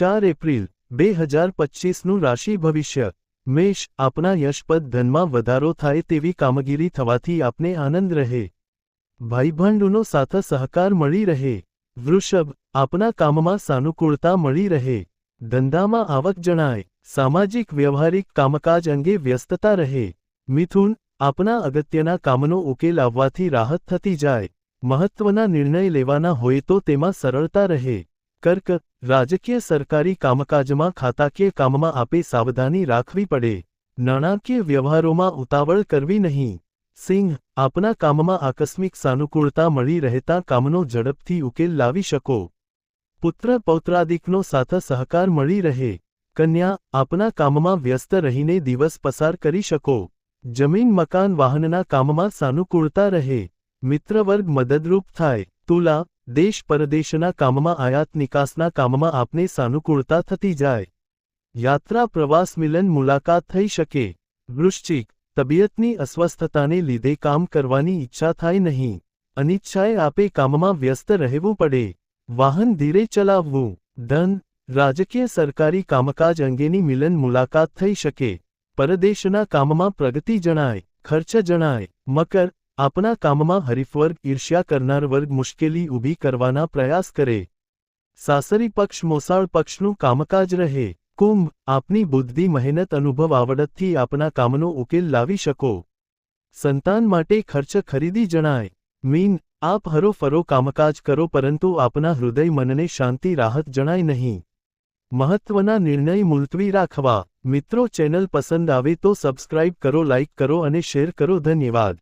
ચાર એપ્રિલ, બે હજાર પચીસનું રાશિ ભવિષ્ય. મેષ, આપના યશપદ ધનમાં વધારો થાય તેવી કામગીરી થવાથી આપને આનંદ રહે. ભાઈબંધુનો સાથ સહકાર મળી રહે. વૃષભ, આપના કામમાં સાનુકૂળતા મળી રહે. ધંધામાં આવક જણાય. સામાજિક વ્યવહારિક કામકાજ અંગે વ્યસ્તતા રહે. મિથુન, આપના અગત્યના કામનો ઉકેલ આવવાથી રાહત થતી જાય. મહત્વના નિર્ણય લેવાના હોય તો તેમાં સરળતા રહે. કર્ક રાજકીય સરકારી કામકાજમાં ખાતાકીય કામમાં આપે સાવધાની રાખવી પડે. નાણાકીય વ્યવહારોમાં ઉતાવળ કરવી નહીં. સિંહ, આપના કામમાં આકસ્મિક સાનુકૂળતા મળી રહેતા કામનો ઝડપથી ઉકેલ લાવી શકો. પુત્ર પૌત્રાદિકનો સાથ સહકાર મળી રહે. કન્યા, આપના કામમાં વ્યસ્ત રહીને દિવસ પસાર કરી શકો. જમીન મકાન વાહનના કામમાં સાનુકૂળતા રહે. મિત્રવર્ગ મદદરૂપ થાય. તુલા દેશ પરદેશના કામમાં, આયાત નિકાસના કામમાં આપને સાનુકૂળતા થતી જાય. યાત્રા પ્રવાસ મિલન મુલાકાત થઈ શકે. વૃશ્ચિક તબિયતની અસ્વસ્થતાને લીધે કામ કરવાની ઈચ્છા થાય નહીં. અનિચ્છાએ આપે કામમાં વ્યસ્ત રહેવું પડે. વાહન ધીરે ચલાવવું. ધન, રાજકીય સરકારી કામકાજ અંગેની મિલન મુલાકાત થઈ શકે. પરદેશના કામમાં પ્રગતિ જણાય, ખર્ચ જણાય, મકર આપના કામમાં હરીફવર્ગ ઈર્ષ્યા કરનાર વર્ગ મુશ્કેલી ઊભી કરવાના પ્રયાસ કરે. સાસરી પક્ષ મોસાળ પક્ષનું કામકાજ રહે. કુંભ, આપની બુદ્ધિ મહેનત અનુભવ આવડતથી આપના કામનો ઉકેલ લાવી શકો. સંતાન માટે ખર્ચ ખરીદી જણાય. મીન, આપ હરોફરો કામકાજ કરો પરંતુ આપના હૃદય મનને શાંતિ રાહત જણાય નહીં. મહત્વના નિર્ણય મુલતવી રાખવા. મિત્રો ચેનલ પસંદ આવે તો સબસ્ક્રાઇબ કરો, લાઇક કરો અને શેર કરો. ધન્યવાદ.